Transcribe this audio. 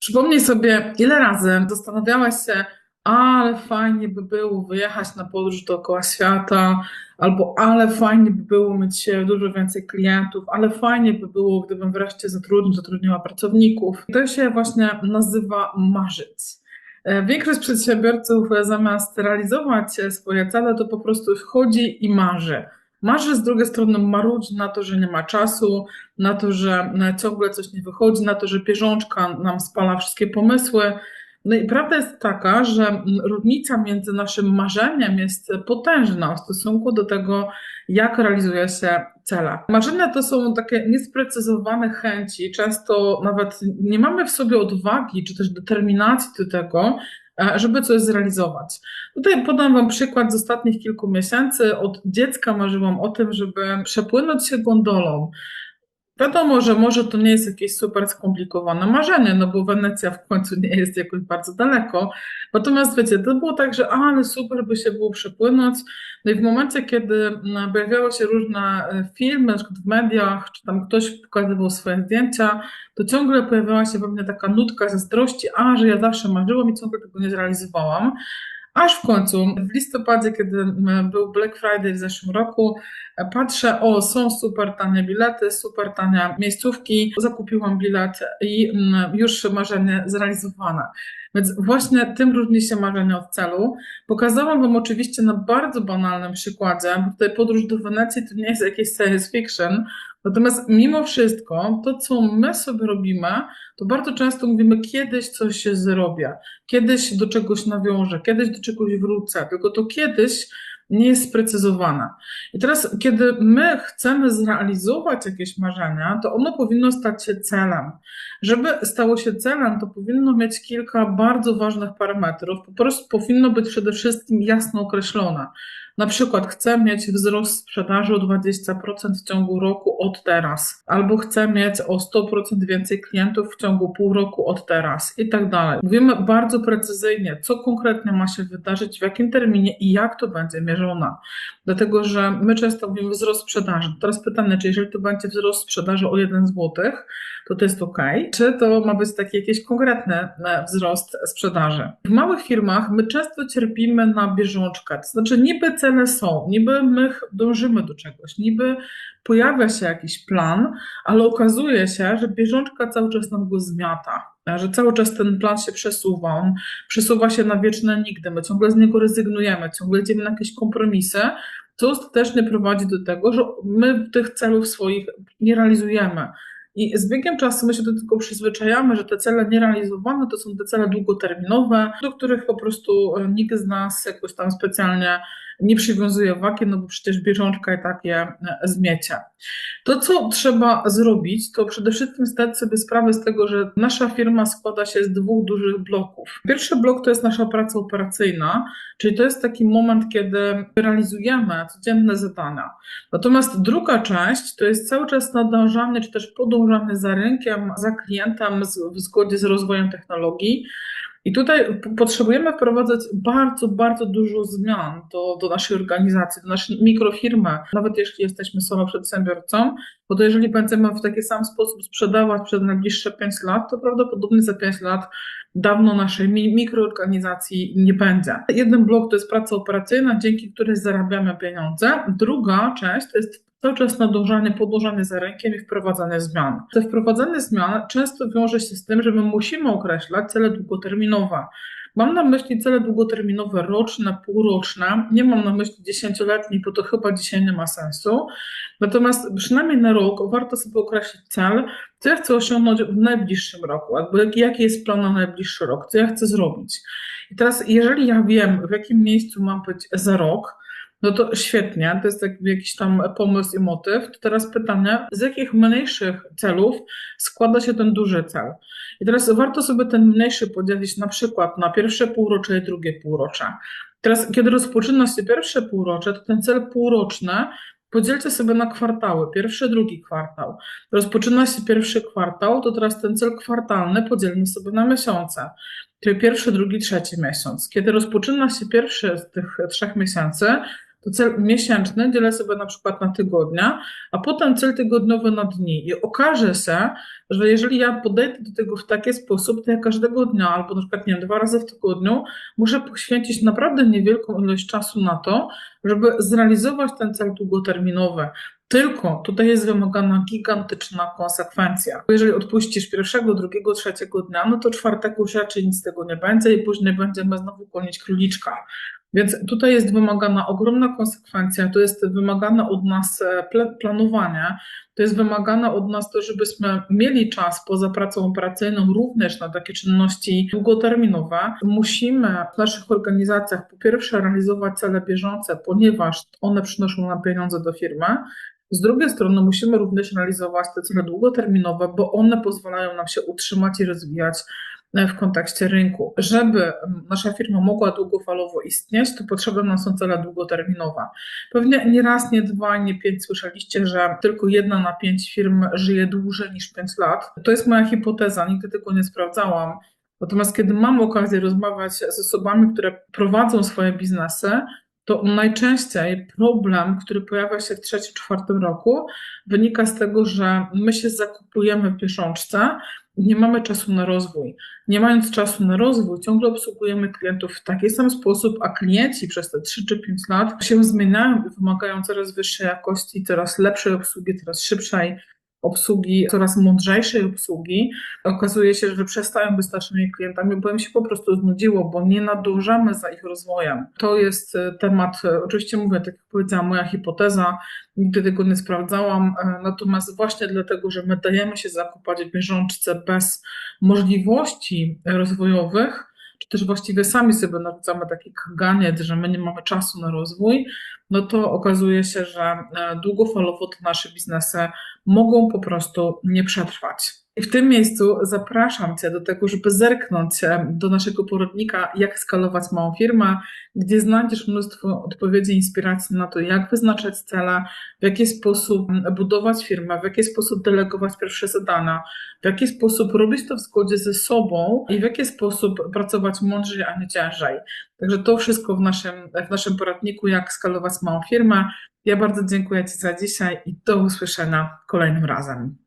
Przypomnij sobie, ile razy zastanawiałaś się, ale fajnie by było wyjechać na podróż dookoła świata, albo ale fajnie by było mieć dużo więcej klientów, ale fajnie by było, gdybym wreszcie zatrudnił, zatrudniła pracowników. To się właśnie nazywa marzyć. E, Większość przedsiębiorców e, zamiast realizować e, swoje cele, to po prostu wchodzi i marzy. Marzy z drugiej strony marudzi na to, że nie ma czasu, na to, że ciągle coś nie wychodzi, na to, że bieżączka nam spala wszystkie pomysły. No i prawda jest taka, że różnica między naszym marzeniem jest potężna w stosunku do tego, jak realizuje się cele. Marzenia to są takie niesprecyzowane chęci, często nawet nie mamy w sobie odwagi czy też determinacji do tego, e, żeby coś zrealizować. Tutaj podam Wam przykład z ostatnich kilku miesięcy. Od dziecka marzyłam o tym, żeby przepłynąć się gondolą Wiadomo, że może to nie jest jakieś super skomplikowane marzenie, no bo Wenecja w końcu nie jest jakoś bardzo daleko. Natomiast wiecie, to było tak, że ale super by się było przepłynąć. No i w momencie, kiedy mm, pojawiały się różne e, filmy, w mediach, czy tam ktoś pokazywał swoje zdjęcia, to ciągle pojawiała się we mnie taka nutka zazdrości, a że ja zawsze marzyłam i ciągle tego nie zrealizowałam. Aż w końcu w listopadzie, kiedy był Black Friday w zeszłym roku, patrzę, o, są super tanie bilety, super tanie miejscówki. Zakupiłam bilet i już marzenie zrealizowane. Więc właśnie tym różni się marzenie od celu. Pokazałam Wam oczywiście na bardzo banalnym przykładzie, bo tutaj podróż do Wenecji to nie jest jakieś science fiction, Natomiast mimo wszystko, to co my sobie robimy, to bardzo często mówimy, kiedyś coś się zrobię, kiedyś do czegoś nawiążę, kiedyś do czegoś wrócę, tylko to kiedyś nie jest sprecyzowane. I teraz, kiedy my chcemy zrealizować jakieś marzenia, to ono powinno stać się celem. Żeby stało się celem, to powinno mieć kilka bardzo ważnych parametrów. Po prostu powinno być przede wszystkim jasno określone. Na przykład chcę mieć wzrost sprzedaży o 20% w ciągu roku od teraz, albo chcę mieć o 100% więcej klientów w ciągu pół roku od teraz i tak dalej. Mówimy bardzo precyzyjnie, co konkretnie ma się wydarzyć, w jakim terminie i jak to będzie mierzone. Dlatego, że my często mówimy wzrost sprzedaży. Teraz pytanie, czy jeżeli to będzie wzrost sprzedaży o 1 zł, to to jest ok, czy to ma być taki jakiś konkretny e, wzrost sprzedaży. W małych firmach my często cierpimy na bieżączkę, to znaczy niby cele są, niby my dążymy do czegoś, niby pojawia się jakiś plan, ale okazuje się, że bieżączka cały czas nam go zmiata, że cały czas ten plan się przesuwa, on przesuwa się na wieczne nigdy, my ciągle z niego rezygnujemy, ciągle idziemy na jakieś kompromisy, co ostatecznie prowadzi do tego, że my tych celów swoich nie realizujemy. I z biegiem czasu my się do tego przyzwyczajamy, że te cele nierealizowane to są te cele długoterminowe, do których po prostu e, nikt z nas jakoś tam specjalnie nie przywiązuje wagi, no bo przecież bieżączka i tak je e, zmiecie. To, co trzeba zrobić, to przede wszystkim zdać sobie sprawę z tego, że nasza firma składa się z dwóch dużych bloków. Pierwszy blok to jest nasza praca operacyjna, czyli to jest taki moment, kiedy realizujemy codzienne zadania. Natomiast druga część to jest cały czas nadążanie, czy też podążanie za rynkiem, za klientem w zgodzie z rozwojem technologii. I tutaj potrzebujemy wprowadzać bardzo, bardzo dużo zmian do, do naszej organizacji, do naszej mikrofirmy, nawet jeśli jesteśmy solo przedsiębiorcą, bo to jeżeli będziemy w taki sam sposób sprzedawać przez najbliższe 5 lat, to prawdopodobnie za 5 lat dawno naszej mikroorganizacji nie będzie. Jeden blok to jest praca operacyjna, dzięki której zarabiamy pieniądze. Druga część to jest cały czas nadążanie, podążanie za rękiem i wprowadzanie zmian. Te wprowadzanie zmian często wiąże się z tym, że my musimy określać cele długoterminowe. Mam na myśli cele długoterminowe roczne, półroczne, nie mam na myśli dziesięcioletnie, bo to chyba dzisiaj nie ma sensu. Natomiast przynajmniej na rok warto sobie określić cel, co ja chcę osiągnąć w najbliższym roku, jakby jaki jest plan na najbliższy rok, co ja chcę zrobić. I teraz, jeżeli ja wiem, w jakim miejscu mam być za rok, no to świetnie, to jest jakiś tam pomysł i motyw. To teraz pytanie, z jakich mniejszych celów składa się ten duży cel? I teraz warto sobie ten mniejszy podzielić na przykład na pierwsze półrocze i drugie półrocze. Teraz, kiedy rozpoczyna się pierwsze półrocze, to ten cel półroczny Podzielcie sobie na kwartały, pierwszy, drugi kwartał. Rozpoczyna się pierwszy kwartał, to teraz ten cel kwartalny podzielmy sobie na miesiące. Czyli pierwszy, drugi, trzeci miesiąc. Kiedy rozpoczyna się pierwszy z tych trzech miesięcy, to cel miesięczny dzielę sobie na przykład na tygodnie, a potem cel tygodniowy na dni. I okaże się, że jeżeli ja podejdę do tego w taki sposób, to ja każdego dnia, albo na przykład nie wiem, dwa razy w tygodniu, muszę poświęcić naprawdę niewielką ilość czasu na to, żeby zrealizować ten cel długoterminowy. Tylko tutaj jest wymagana gigantyczna konsekwencja. Jeżeli odpuścisz pierwszego, drugiego, trzeciego dnia, no to czwartego już raczej nic z tego nie będzie i później będziemy znowu gonić króliczka. Więc tutaj jest wymagana ogromna konsekwencja, to jest wymagane od nas e, planowanie, to jest wymagane od nas to, żebyśmy mieli czas poza pracą operacyjną również na takie czynności długoterminowe. Musimy w naszych organizacjach po pierwsze realizować cele bieżące, ponieważ one przynoszą nam pieniądze do firmy. Z drugiej strony musimy również realizować te cele długoterminowe, bo one pozwalają nam się utrzymać i rozwijać w kontekście rynku. Żeby nasza firma mogła długofalowo istnieć, to potrzebne nam są cele długoterminowe. Pewnie nie raz, nie dwa, nie pięć słyszeliście, że tylko jedna na pięć firm żyje dłużej niż pięć lat. To jest moja hipoteza, nigdy tego nie sprawdzałam. Natomiast kiedy mam okazję rozmawiać z osobami, które prowadzą swoje biznesy, to najczęściej problem, który pojawia się w trzecim, czwartym roku, wynika z tego, że my się zakupujemy w pieszączce, nie mamy czasu na rozwój. Nie mając czasu na rozwój, ciągle obsługujemy klientów w taki sam sposób, a klienci przez te 3 czy 5 lat się zmieniają i wymagają coraz wyższej jakości, coraz lepszej obsługi, coraz szybszej obsługi, coraz mądrzejszej obsługi. Okazuje się, że przestają być naszymi klientami, bo im się po prostu znudziło, bo nie nadążamy za ich rozwojem. To jest e, temat, e, oczywiście mówię, tak jak powiedziałam, moja hipoteza, nigdy tego nie sprawdzałam, e, natomiast właśnie dlatego, że my dajemy się zakupać w bieżączce bez możliwości rozwojowych, czy też właściwie sami sobie narzucamy taki kaganiec, że my nie mamy czasu na rozwój, no to okazuje się, że długofalowo te nasze biznesy mogą po prostu nie przetrwać. I w tym miejscu zapraszam Cię do tego, żeby zerknąć do naszego poradnika Jak skalować małą firmę, gdzie znajdziesz mnóstwo odpowiedzi inspiracji na to, jak wyznaczać cele, w jaki sposób budować firmę, w jaki sposób delegować pierwsze zadania, w jaki sposób robić to w zgodzie ze sobą i w jaki sposób pracować mądrzej, a nie ciężej. Także to wszystko w naszym, w naszym poradniku, jak skalować małą firmę. Ja bardzo dziękuję Ci za dzisiaj i do usłyszenia kolejnym razem.